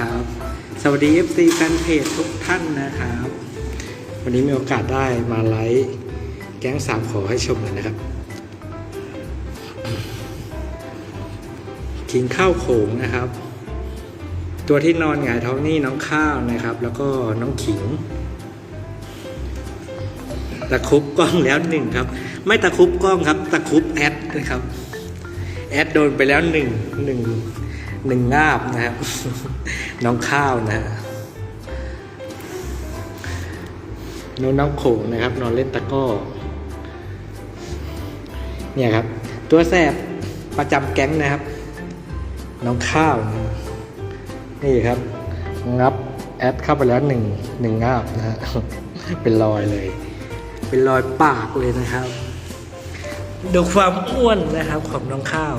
น้องสามขอนะครับ สวัสดี FC แฟนเพจทุกท่านนะครับ วันนี้มีโอกาสได้มาไลฟ์แก๊งสามขอให้ชมกันนะครับขิงข้าวโขงนะครับ ตัวที่นอนหงายท้องนี่น้องข้าวนะครับ แล้วก็น้องขิงตะคุบกล้องแล้วหนึ่งครับ ไม่ตะคุบกล้องครับ ตะคุบแอดนะครับ แอดโดนไปแล้วหนึ่งหนึ่ง หนึ่งงาบนะครับ น้องข้าวนะน้องน้องโขงนะครับ นอนเล่นตะก้อ เนี่ยครับ ตัวแสบประจำแก๊งนะครับ น้องข้าวนะนี่ครับ งับแอดเข้าไปแล้วหนึ่งหนึ่งงาบนะฮะเป็นรอยเลย เป็นรอยปากเลยนะครับ ดูความอ้วนนะครับของน้องข้าว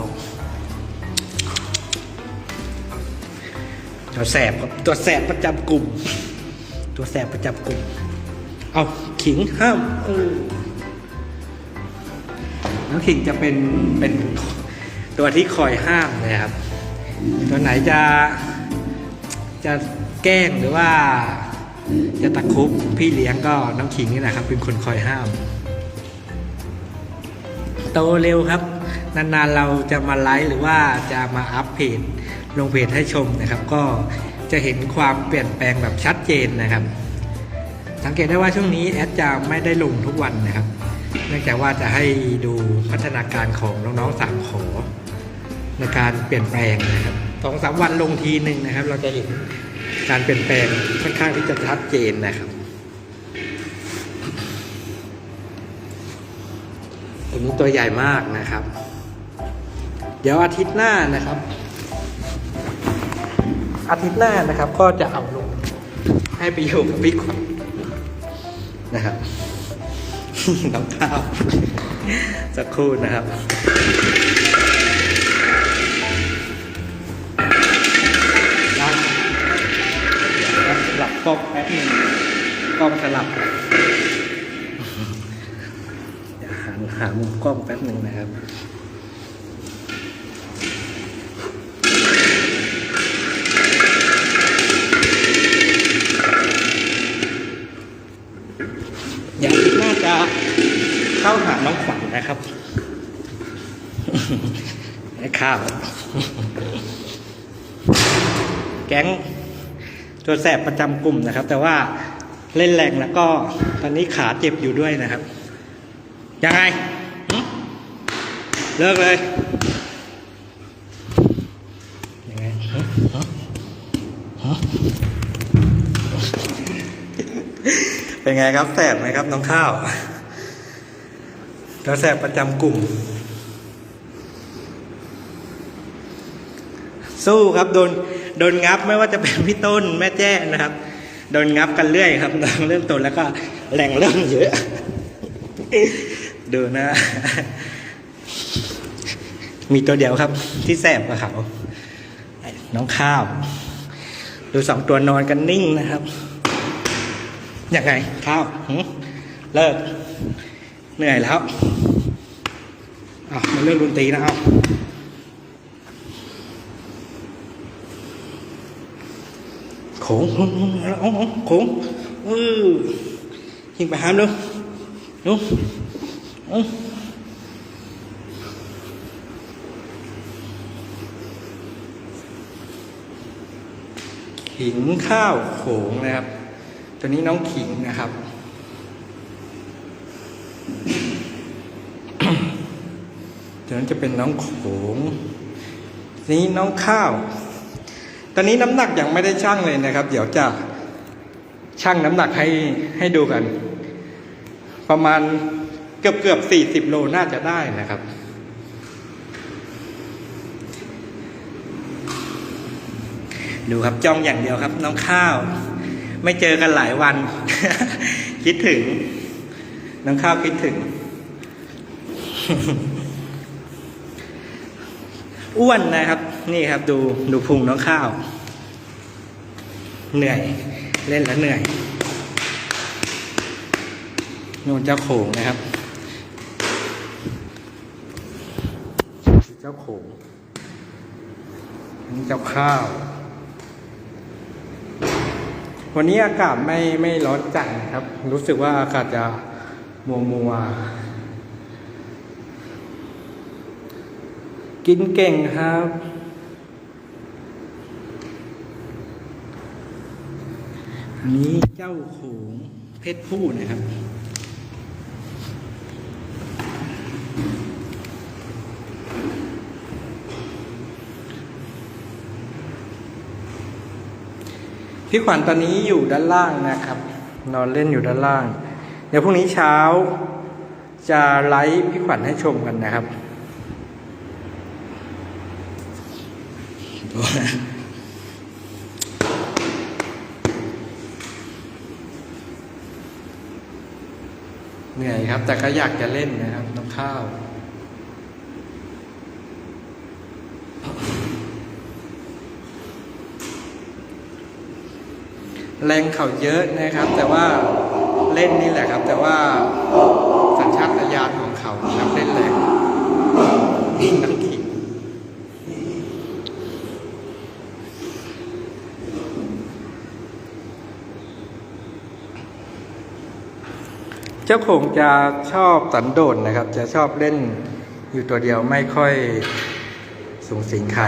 ตัวแสบครับตัวแสบประจำกลุ่ม ตัวแสบประจำกลุ่ม เอาขิงห้ามเออน้องขิงจะเป็นเป็นตัวที่คอยห้ามนะครับ ตัวไหนจะจะแกล้งหรือว่าจะตะคุบพี่เลี้ยงก็น้องขิงนี่แหละครับ เป็นคนคอยห้าม โตเร็วครับ นานๆเราจะมาไลฟ์หรือว่าจะมาอัพเพจ ลงเพจให้ชมนะครับ ก็จะเห็นความเปลี่ยนแปลงแบบชัดเจนนะครับ สังเกตได้ว่าช่วงนี้แอดจะไม่ได้ลงทุกวันนะครับ เนื่องจากว่าจะให้ดูพัฒนาการของน้องๆสามขอในการเปลี่ยนแปลงนะครับสองสามวันลงทีหนึ่งนะครับ เราจะเห็นการเปลี่ยนแปลงค่อนข้างที่จะชัดเจนนะครับตัวนี้ตัวใหญ่มากนะครับ เดี๋ยวอาทิตย์หน้านะครับ อาทิตย์หน้านะครับ ก็จะเอาลง ให้ไปอยู่กับพี่ขวัญนะครับน้องข้าวสักครู่นะครับนะเดี๋ยวสลับกล้องแป๊บหนึงกล้องสลับเดี๋ยวหาหามุมกล้องแป๊บหนึ่งนะครับ อย่างที่น่าจะเข้าหาน้องฝันนะครับ ไอ้ ข้าว แก๊งตัวแสบประจำกลุ่มนะครับ แต่ว่าเล่นแรงแล้วก็ตอนนี้ขาเจ็บอยู่ด้วยนะครับ ยังไง เลิกเลย ยังไงเป็นไงครับแสบไหมครับน้องข้าวตัวแสบประจำกลุ่ม สู้ครับโดนโดนงับไม่ว่าจะเป็นพี่ต้นแม่แจ้นะครับ โดนงับกันเรื่อยครับเริ่มต้นแล้วก็แหล่งเริ่มเยอะดูนะ มีตัวเดียวครับ ที่แสบกว่าเขาไอ้น้องข้าว ดูสองตัวนอนกันนิ่งนะครับยังไงข้าวเลิก เหนื่อยแล้วอะมาเลิกดนตรีนะเอาโข งโขงโขงโขงเออยิงไปหามดูดูเออขิงข้าวโขงนะครับ ตัวนี้น้องขิงนะครับตัวนั้นจะเป็นน้องโขงนี้น้องข้าว ตอนนี้น้ำหนักยังไม่ได้ชั่งเลยนะครับ เดี๋ยวจะชั่งน้ำหนักให้ให้ดูกัน ประมาณเกือบเกือบสี่สิบโลน่าจะได้นะครับดูครับจ้องอย่างเดียวครับ น้องข้าว ไม่เจอกันหลายวัน คิดถึง น้องข้าวคิดถึง อ้วนนะครับ นี่ครับดูดูพุงน้องข้าว เหนื่อยเล่นแล้วเหนื่อยนู่นเจ้าโขงนะครับ เจ้าโขงนนี้เจ้าข้าว วันนี้อากาศไม่ไม่ร้อนจัดครับ รู้สึกว่าอากาศจะมัวมัวกินเก่งครับ นนี้เจ้าโขงเพศผู้นะครับพี่ขวัญตอนนี้อยู่ด้านล่างนะครับ นอนเล่นอยู่ด้านล่าง เดี๋ยวพรุ่งนี้เช้า จะไลฟ์พี่ขวัญให้ชมกันนะครับ เหนื่อยครับ แต่ก็อยากจะเล่นนะครับน้ำข้าว แรงเขาเยอะนะครับ แต่ว่าเล่นนี่แหละครับ แต่ว่าสัญชาตญาณของเขาครับเล่นแรงน้ำขิงเจ้าโขงจะชอบสันโดษนะครับ จะชอบเล่นอยู่ตัวเดียวไม่ค่อยสูงสิงใคร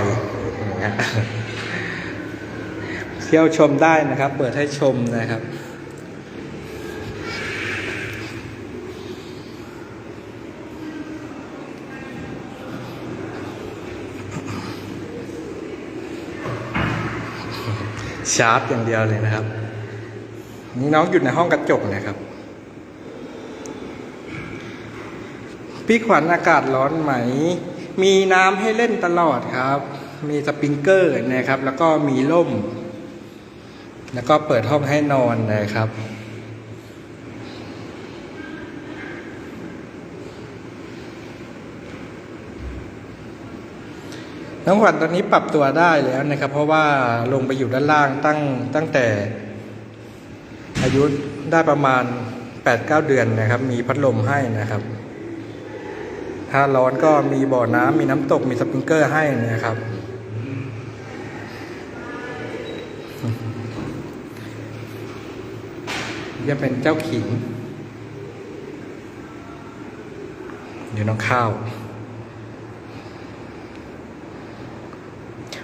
เงี้ยเที่ยวชมได้นะครับ เปิดให้ชมนะครับ ชาร์จอย่างเดียวเลยนะครับ นี่น้องอยู่ในห้องกระจกนะครับ พี่ขวัญอากาศร้อนไหม มีน้ำให้เล่นตลอดครับ มีสปริงเกอร์นะครับ แล้วก็มีร่ม แล้วก็เปิดห้องให้นอนนะครับน้องขวัญตอนนี้ปรับตัวได้แล้วนะครับ เพราะว่าลงไปอยู่ด้านล่างตั้งตั้งแต่ อายุได้ประมาณ 8-9 เดือนนะครับ มีพัดลมให้นะครับ ถ้าร้อนก็มีบ่อน้ำมีน้ำตกมีสปริงเกอร์ให้นะครับ จะเป็นเจ้าขิงเดี๋ยวน้องข้าว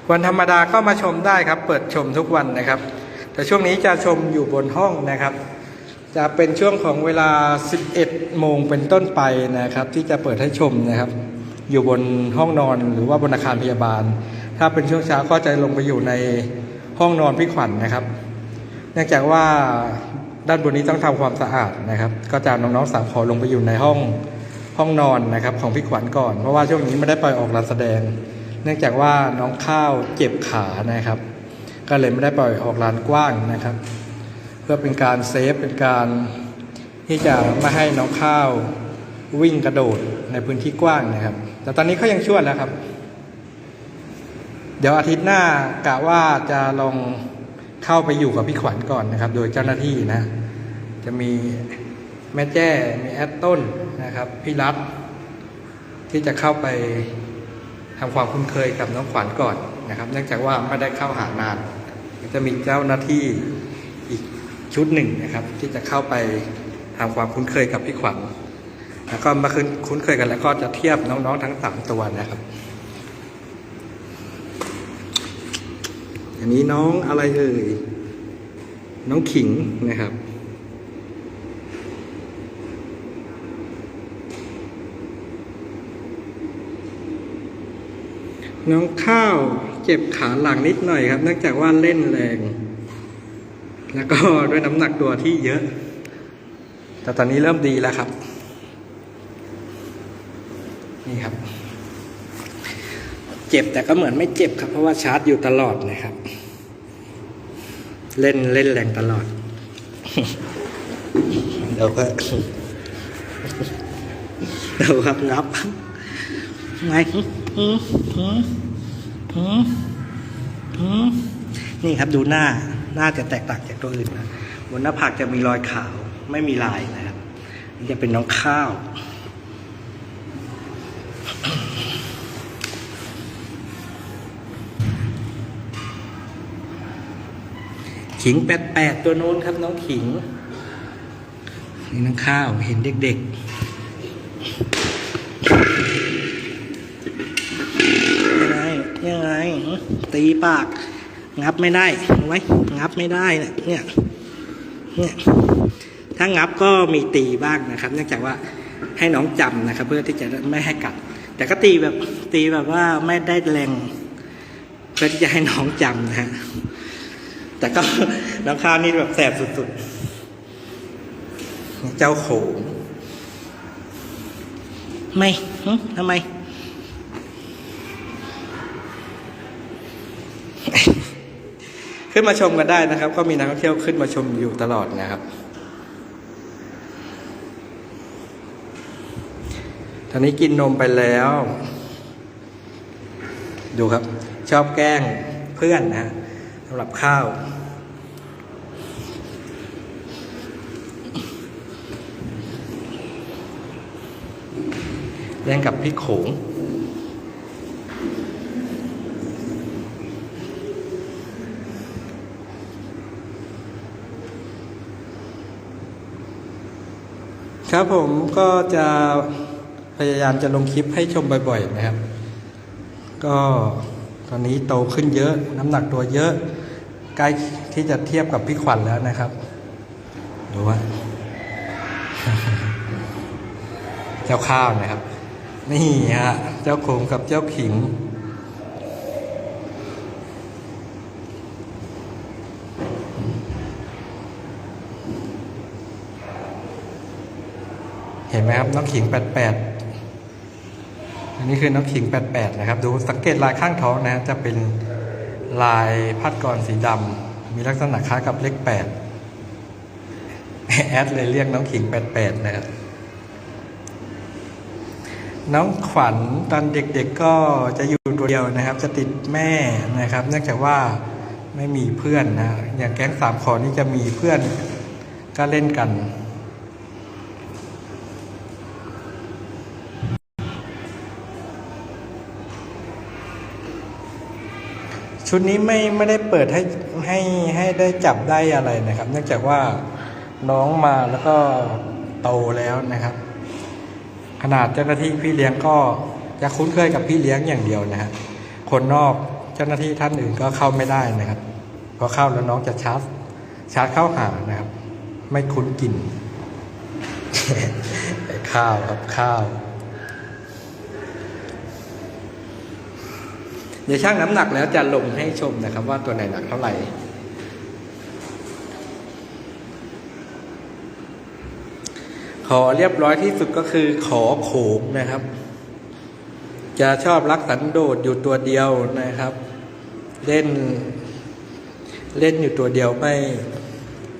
วันธรรมดาก็มาชมได้ครับ เปิดชมทุกวันนะครับ แต่ช่วงนี้จะชมอยู่บนห้องนะครับ จะเป็นช่วงของเวลา 11 โมงเป็นต้นไปนะครับ ที่จะเปิดให้ชมนะครับ อยู่บนห้องนอนหรือว่าบนอาคารพยาบาล ถ้าเป็นช่วงเช้าก็จะลงไปอยู่ในห้องนอนพี่ขวัญนนะครับ เนื่องจากว่าด้านบนนี้ต้องทำความสะอาดนะครับ ก็จะน้องๆสามขอลงไปอยู่ในห้องห้องนอนนะครับ ของพี่ขวัญก่อน เพราะว่าช่วงนี้ไม่ได้ปล่อยออกการแสดง เนื่องจากว่าน้องข้าวเจ็บขานะครับ ก็เลยไม่ได้ปล่อยออกลานกว้างนะครับ พื่อเป็นการเซฟเป็นการที่จะไม่ให้น้องข้าววิ่งกระโดดในพื้นที่กว้างนะครับ แต่ตอนนี้เขายังช่วยแล้วครับ เดี๋ยวอาทิตย์หน้ากะว่าจะลองเข้าไปอยู่กับพี่ขวัญก่อนนะครับ โดยเจ้าหน้าที่นะ จะมีแม่แจ้มีแอดต้นนะครับพี่รัฐที่จะเข้าไปทำความคุ้นเคยกับน้องขวัญก่อนนะครับ เนื่องจากว่าไม่ได้เข้าหานาน จะมีเจ้าหน้าที่ ชุดหนึ่งนะครับ ที่จะเข้าไปทำความคุ้นเคยกับพี่ขวัญแล้วก็มาคุ้นเคยกันแล้วก็จะเทียบน้องๆทั้งสามตัวนะครับ อันนี้น้องอะไรเอ่ยน้องขิงนะครับน้องข้าวเจ็บขาหลังนิดหน่อยครับ เนื่องจากว่าเล่นแรง แล้วก็ด้วยน้ำหนักตัวที่เยอะ แต่ตอนนี้เริ่มดีแล้วครับ นี่ครับ เจ็บแต่ก็เหมือนไม่เจ็บครับ เพราะว่าชาร์จอยู่ตลอดนะครับ เล่นเล่นแรงตลอดเดี๋ยวก็เดี๋ยวครับงับไงหืมหืมหืมหืมนี่ครับดูหน้าห น้าจะแตกต่างจากตัวอื่นนะบนหน้าผากจะมีรอยขาวไม่มีลายนะครับนี่จะเป็นน้องข้าวขิงแปดแปดตัวโน้นครับน้องขิงนี่น้องข้าวเห็นเด็กๆยังไงยังไงตีปาก งับไม่ได้เอาไว้งับไม่ได้เนี่ยเนี่ยเนี่ยถ้างับก็มีตีบ้างนะครับ เนื่องจากว่าให้น้องจำนะครับ เพื่อที่จะไม่ให้กัด แต่ก็ตีแบบตีแบบว่าไม่ได้แรง เพื่อที่จะให้น้องจำนะฮะแต่ก็น้องข้าวนี่แบบแสบสุดๆ เจ้าโขงไม่ทำไม ขึ้นมาชมกันได้นะครับ ก็มีนักท่องเที่ยวขึ้นมาชมอยู่ตลอดนะครับตอนนี้กินนมไปแล้ว ดูครับ ชอบแกล้งเพื่อนนะสำหรับข้าวเล่นกับพี่โขง ครับผมก็จะพยายามจะลงคลิปให้ชมบ่อย ๆ นะครับ ก็ตอนนี้โตขึ้นเยอะ น้ำหนักตัวเยอะใกล้ที่จะเทียบกับพี่ขวัญแล้วนะครับดูว่าเจ้าข้าวนะครับ นี่ฮะ เจ้าโขงกับเจ้าขิง ห็นไหมครับน้องขิง88อันนี้คือน้องขิง88นะครับ ดูสังเกตลายข้างท้องนะจะเป็นลายพัดกรสีดำมีลักษณะคล้ายกับเลข8แอดเลยเรียกน้องขิง88นะครับน้องขวัญตอนเด็กๆก็จะอยู่ตัวเดียวนะครับ จะติดแม่นะครับ เนื่องจากว่าไม่มีเพื่อนนะอย่างแก๊งสามขอนี่จะมีเพื่อนก็เล่นกัน ชุดนี้ไม่ไม่ได้เปิดให้ให้ให้ได้จับได้อะไรนะครับ เนื่องจากว่าน้องมาแล้วก็โตแล้วนะครับ ขนาดเจ้าหน้าที่พี่เลี้ยงก็จะคุ้นเคยกับพี่เลี้ยงอย่างเดียวนะฮะคนนอกเจ้าหน้าที่ท่านอื่นก็เข้าไม่ได้นะครับพอเข้าแล้วน้องจะชาร์จชาร์จเข้าหานะครับ ไม่คุ้นกลิ่นข้าวครับข้าว เดี๋ยวช่างน้ำหนักแล้วจะลงให้ชมนะครับ ว่าตัวไหนหนักเท่าไหร่ ขอเรียบร้อยที่สุดก็คือขอโขงนะครับ จะชอบรักสันโดษอยู่ตัวเดียวนะครับ เล่น เล่นอยู่ตัวเดียวไม่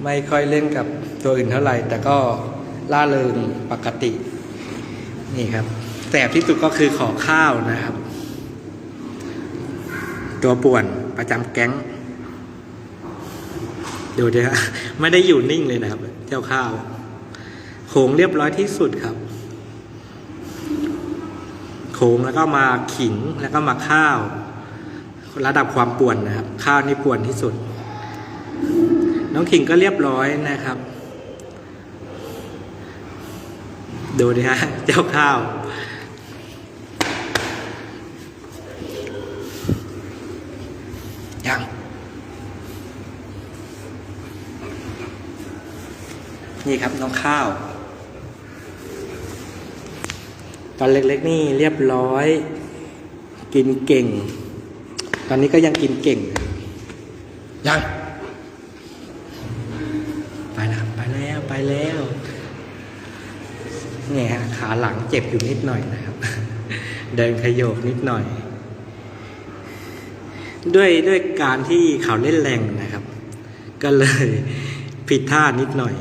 ไม่ค่อยเล่นกับตัวอื่นเท่าไหร่ แต่ก็ล่าเริงปกติ นี่ครับแสบที่สุดก็คือขอข้าวนะครับ ตัวป่วนประจำแก๊งดูดิฮะไม่ได้อยู่นิ่งเลยนะครับ เจ้าข้าวโขงเรียบร้อยที่สุดครับโขงแล้วก็มาขิงแล้วก็มาข้าว ระดับความป่วนนะครับ ข้าวนี่ป่วนที่สุด น้องขิงก็เรียบร้อยนะครับ ดูดิฮะเจ้าข้าว นี่ครับน้องข้าว ตอนเล็กๆนี่เรียบร้อย กินเก่ง ตอนนี้ก็ยังกินเก่ง ยังไปแล้วไปแล้วไปแล้วนี่ฮะขาหลังเจ็บอยู่นิดหน่อยนะครับ เดินขยโยกนิดหน่อย ด้วยด้วยการที่เขาเล่นแรงนะครับ ก็เลยผิดท่านิดหน่อย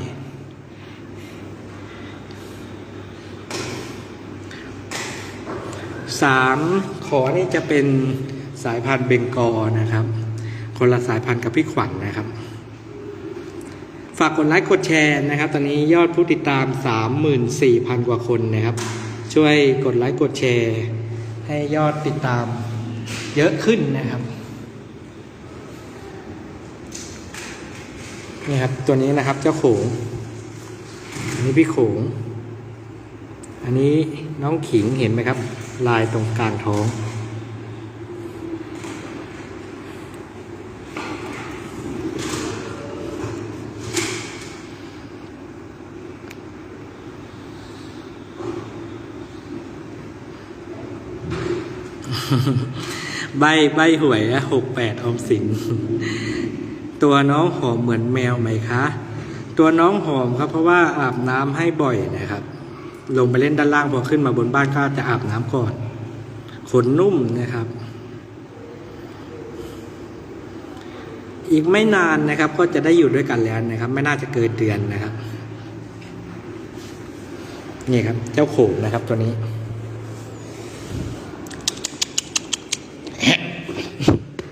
สามขอนี่จะเป็นสายพันธุ์เบงกอนะครับ คนละสายพันธุ์กับพี่ขวัญนนะครับ ฝากกดไลค์กดแชร์นะครับ ตอนนี้ยอดผู้ติดตาม 34,000 กว่าคนนะครับ ช่วยกดไลค์กดแชร์ ให้ยอดติดตามเยอะขึ้นนะครับนี่ครับ ตัวนี้นะครับเจ้าโขงอันนี้พี่โขง อันนี้น้องขิงเห็นไหมครับ ลายตรงกลางท้อง ใบใบหวยหกแปดออมสิน ตัวน้องหอมเหมือนแมวไหมคะ ตัวน้องหอมครับเพราะว่าอาบน้ำให้บ่อยนะครับ ลงไปเล่นด้านล่างพอขึ้นมาบนบ้านก็จะอาบน้ำก่อนขนนุ่มนะครับ อีกไม่นานนะครับ ก็จะได้อยู่ด้วยกันแล้วนะครับ ไม่น่าจะเกินเดือนนะครับ นี่ครับ เจ้าโขงนะครับตัวนี้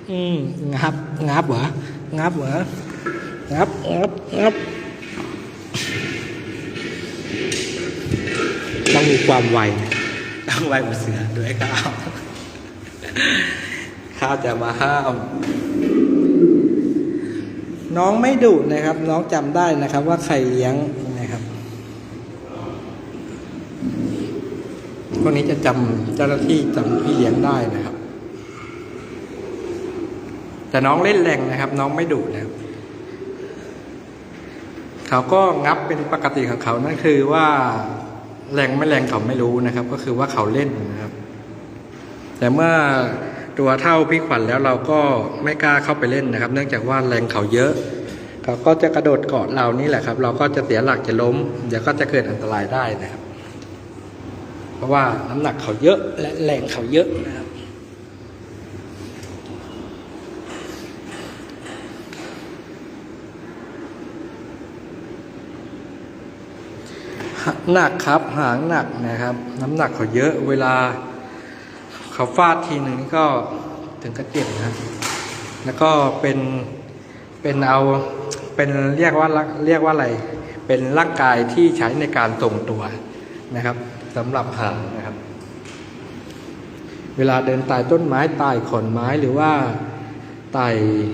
อืมงับงับเหรองับเหรองับงับงับ ต้องมีความไวนะต้องไวกว่าเสือด้วยข้าวข้าวจะมาห้ามน้องไม่ดุนะครับ น้องจำได้นะครับ ว่าใครเลี้ยงนะครับพวกนี้จะจำเจ้าหน้าที่จำพี่เลี้ยงได้นะครับ แต่น้องเล่นแรงนะครับ น้องไม่ดุนะครับเขาก็งับเป็นปกติของเขานั่นคือว่า แรงไม่แรงเขาไม่รู้นะครับ ก็คือว่าเขาเล่นนะครับ แต่เมื่อตัวเท่าพี่ขวัญแล้วเราก็ไม่กล้าเข้าไปเล่นนะครับ เนื่องจากว่าแรงเขาเยอะ เขาก็จะกระโดดเกาะเรานี่แหละครับ เราก็จะเสียหลักจะล้ม เดี๋ยวก็จะเกิดอันตรายได้นะครับ เพราะว่าน้ำหนักเขาเยอะและแรงเขาเยอะนะครับ หนักครับหางหนักนะครับ น้ำหนักเขาเยอะเวลา เขาฟาดทีหนึ่งนี่ก็ถึงกระเจ็บนะแล้วก็เป็นเป็นเอาเป็นเรียกว่าเรียกว่าอะไร เป็นร่างกายที่ใช้ในการทรงตัวนะครับสำหรับหางนะครับ เวลาเดินไต่ต้นไม้ไต่ขอนไม้หรือว่าไต่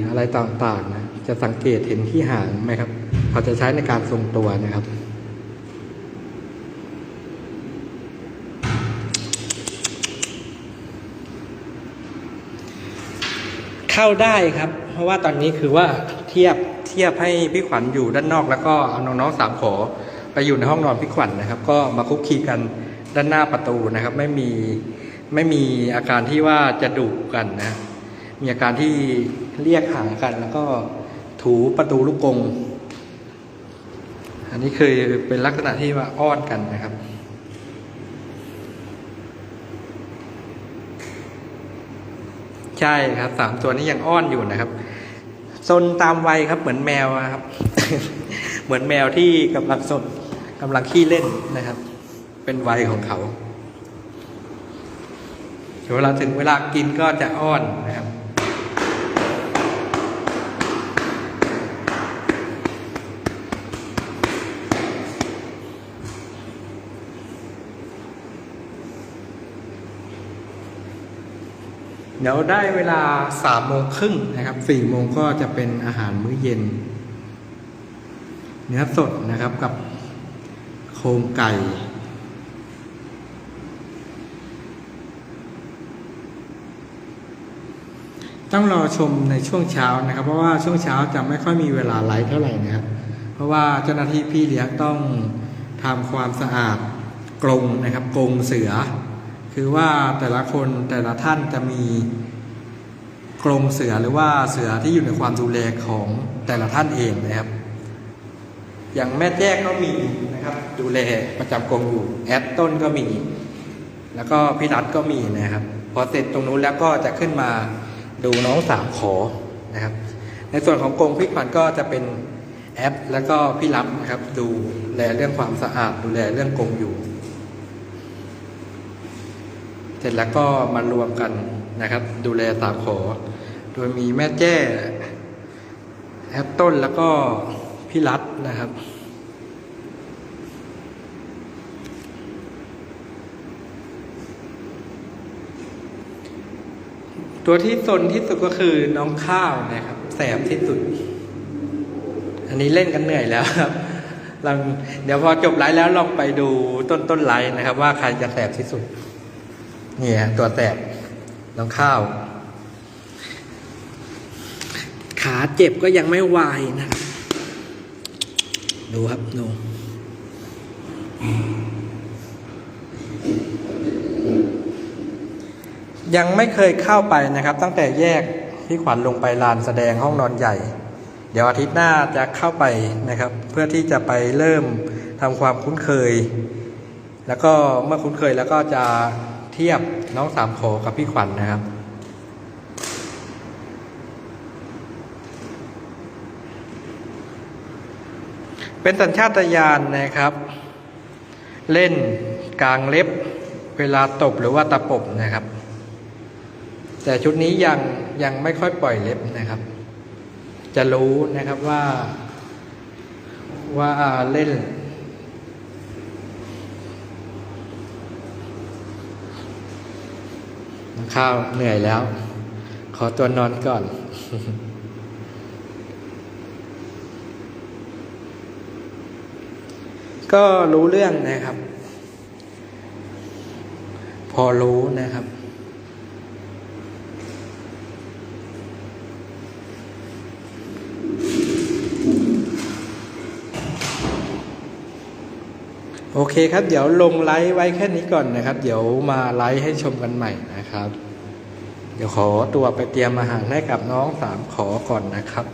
อะไรต่างๆนะจะสังเกตเห็นที่หางไหมครับ เขาจะใช้ในการทรงตัวนะครับ เข้าได้ครับ เพราะว่าตอนนี้คือว่าเทียบเทียบให้พี่ขวัญอยู่ด้านนอก แล้วก็เอาน้องๆสามขอไปอยู่ในห้องนอนพี่ขวัญนะครับ ก็มาคุกคีกันด้านหน้าประตูนะครับ ไม่มีไม่มีอาการที่ว่าจะดุกันนะ มีอาการที่เรียกหางกันแล้วก็ถูประตูลูกกง อันนี้คือเป็นลักษณะที่ว่าอ้อนกันนะครับ ใช่ครับสามตัวนี้ยังอ้อนอยู่นะครับซนตามวัยครับ เหมือนแมวครับ เหมือนแมวที่กำลังสนกำลังขี้เล่นนะครับ เป็นวัยของเขาเวลาถึงเวลากินก็จะอ้อนนะครับ เดี๋ยวได้เวลาสามโมงครึ่งนะครับสี่โมงก็จะเป็นอาหารมื้อเย็น เนื้อสดนะครับกับโครงไก่ ต้องรอชมในช่วงเช้านะครับ เพราะว่าช่วงเช้าจะไม่ค่อยมีเวลาไลฟ์เท่าไหร่นะครับ เพราะว่าเจ้าหน้าที่พี่เลี้ยงต้องทำความสะอาดกรงนะครับกรงเสือ คือว่าแต่ละคนแต่ละท่านจะมีกรงเสือหรือว่าเสือที่อยู่ในความดูแลของแต่ละท่านเองนะครับ อย่างแม่แจ้ก็มีนะครับ ดูแลประจำกรงอยู่แอดต้นก็มี แล้วก็พี่รัฐก็มีนะครับ พอเสร็จตรงนู้นแล้วก็จะขึ้นมาดูน้องสามขอนะครับ ในส่วนของกรงพี่ขวัญก็จะเป็นแอป แล้วก็พี่รับนะครับ ดูแลเรื่องความสะอาดดูแลเรื่องกรงอยู่ เสร็จแล้วก็มารวมกันนะครับ ดูแลสามขอ โดยมีแม่แจ้แอปต้นแล้วก็พี่รัฐนะครับ ตัวที่สนที่สุดก็คือน้องข้าวนะครับ แสบที่สุด อันนี้เล่นกันเหนื่อยแล้วครับลองเดี๋ยวพอจบไลฟ์แล้วลองไปดูต้นต้นไลฟ์นะครับ ว่าใครจะแสบที่สุด นี่ฮะตัวแสบน้องข้าว ขาเจ็บก็ยังไม่วายนะครับดูครับดูยังไม่เคยเข้าไปนะครับ ตั้งแต่แยกพี่ขวัญลงไปลานแสดงห้องนอนใหญ่ เดี๋ยวอาทิตย์หน้าจะเข้าไปนะครับ เพื่อที่จะไปเริ่มทำความคุ้นเคย แล้วก็เมื่อคุ้นเคยแล้วก็จะเทียบน้องสามโขกับพี่ขวัญนะครับ เป็นสัญชาตญาณนะครับ เล่นกลางเล็บเวลาตบหรือว่าตะปบนะครับ แต่ชุดนี้ยังยังไม่ค่อยปล่อยเล็บนะครับ จะรู้นะครับว่าว่าเล่น ข้าวเหนื่อยแล้ว ขอตัวนอนก่อนก็รู้เรื่องนะครับ พอรู้นะครับ เคครับ เดี๋ยวลงไลฟ์ไว้แค่นี้ก่อนนะครับ เดี๋ยวมาไลฟ์ให้ชมกันใหม่นะครับ เดี๋ยวขอตัวไปเตรียมอาหารให้กับน้องสามขอก่อนนะครับ